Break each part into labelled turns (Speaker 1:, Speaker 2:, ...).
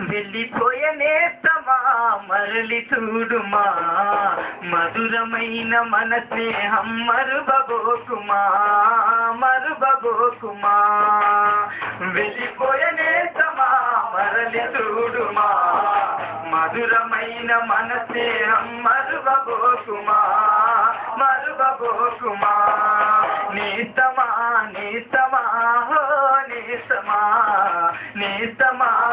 Speaker 1: వెళ్ళిపోయే నేస్తమా మరలి చూడుమా. మధురమైన మన స్నేహం మరుబగోకుమా మరుబగోకుమా వెళ్ళిపోయే నేస్తమా మరలి చూడుమా. మధురమైన మన స్నేహం మరుబగోకుమా మరుబగోకుమా నేస్తమా నేస్తమా హో నేస్తమా నేస్తమా. నేస్తమా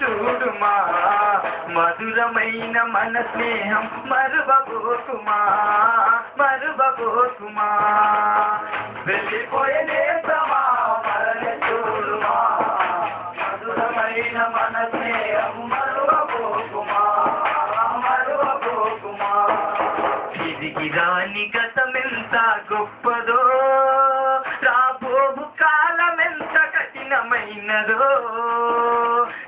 Speaker 1: చూడుమా మధురమైన మన స్నేహం మరుబోకుమా మరుబోకుమా వెళ్ళిపోయే నేస్తమా మరలి చూడుమా మధురమైన మన స్నేహం మరువబోకుమా మరువబోకుమా తిరిగి రాని గతమెంత గొప్పదో? రాబోవు కాలమెంత కఠినమైనదో?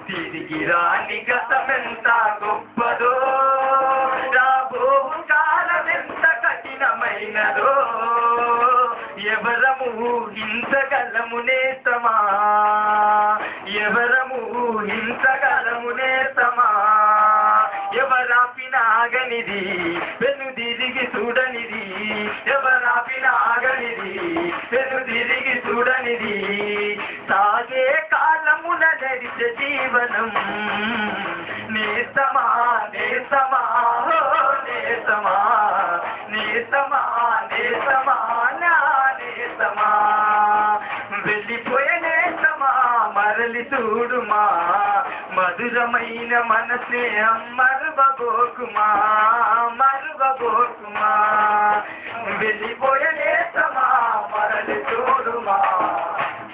Speaker 1: తిరిగి రాని గతమెంత గొప్పదో? రాబోవు కాలమెంత కఠినమైనదో? ఎవరము హింసగలము నేతమా? ఎవరము హింసగలము నేతమా? ఎవరాపినాగనిది? వెను తిరిగి చూడనిది? ఎవరాపినాగనిది? వెను తిరిగి చూడనిది? సాగే కాలమున నడిచే జీవనం. నీతమా నీతమా నీతమా నీతమా నీతమా నేస్తమా నా నేస్తమా. వెళ్ళిపోయే నేతమా మరలి చూడుమా. మధురమైన మనసే స్నేహం మరువబోకుమా మరువబోకుమా వెళ్ళిపోయే నేతమా మరలి చూడుమా.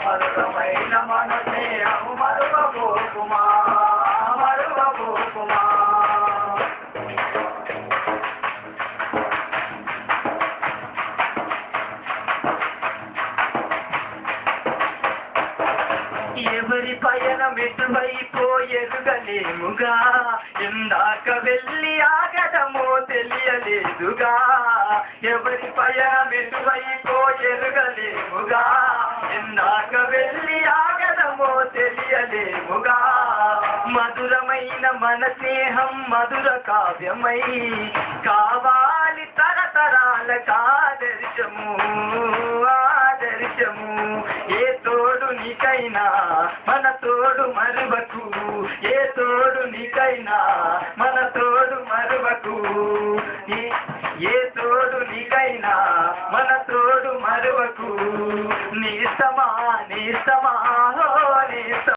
Speaker 1: మధురమైన మన ఎవరి పయనం ఎటువైపో ఎందాక వెళ్ళి ఆగడమో తెలియలేదుగా. ఎవరి పయనం మధురమైన మన స్నేహం మధుర కావ్యమై కావాలి తరతరాల కాదర్శము ఆదర్శము. ఏ తోడు నీకైనా మన తోడు మరువకు. ఏ తోడు నీకైనా మన తోడు మరువకు. ఏ- తోడు నీకైనా మన తోడు మరువకు. నీ నేస్తమా నీ నేస్తమా.